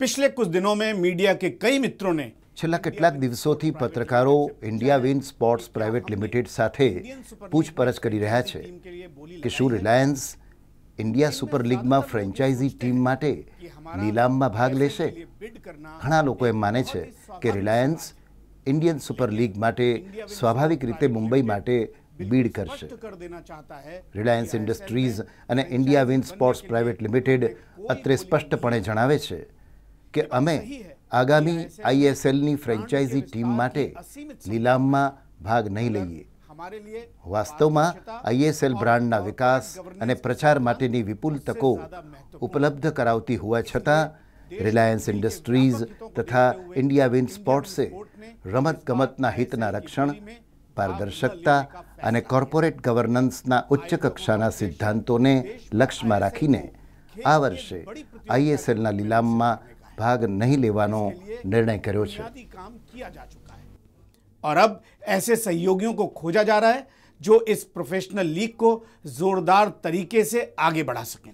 पिछले कुछ दिनों में मीडिया के कई मित्रों ने છેલ્લા કેટલાક દિવસોથી પત્રકારો India win sports private limited સાથે પૂછપરછ કરી રહ્યા છે કે શું રિલાયન્સ ઇન્ડિયા સુપર લીગમાં ફ્રેન્ચાઇઝી ટીમ માટે લીલામમાં ભાગ લેશે ઘણા લોકો એમ માને છે કે રિલાયન્સ ઇન્ડિયન સુપર લીગ માટે સ્વાભાવિક રીતે મુંબઈ માટે બીડ કરશે कर देना चाहता है રિલાયન્સ ઇન્ડસ્ટ્રીઝ અને India win sports private limited અત્રે સ્પષ્ટપણે જણાવે છે કે અમે આગામી આઈએસએલની ફ્રેન્ચાઇઝી ટીમ માટે લીલામમાં ભાગ નહીં લઈએ. વાસ્તવમાં આઈએસએલ બ્રાન્ડના વિકાસ અને પ્રચાર માટેની વિપુલ તકો ઉપલબ્ધ કરાવતી હોવા છતાં, રિલાયન્સ ઇન્ડસ્ટ્રીઝ તથા ઇન્ડિયા વિન સ્પોર્ટ્સે રમતગમતના હિતના રક્ષણ, પારદર્શકતા અને કોર્પોરેટ ગવર્નન્સના ઉચ્ચ કક્ષાના સિદ્ધાંતોને લક્ષ્યમાં રાખીને આ વર્ષે આઈએસએલના લીલામમાં ભાગ નહીં લેવાનો નિર્ણય કર્યો છે बुनियादी काम किया जा चुका है और अब ऐसे सहयोगियों को खोजा जा रहा है जो इस प्रोफेशनल लीग को जोरदार तरीके से आगे बढ़ा सकें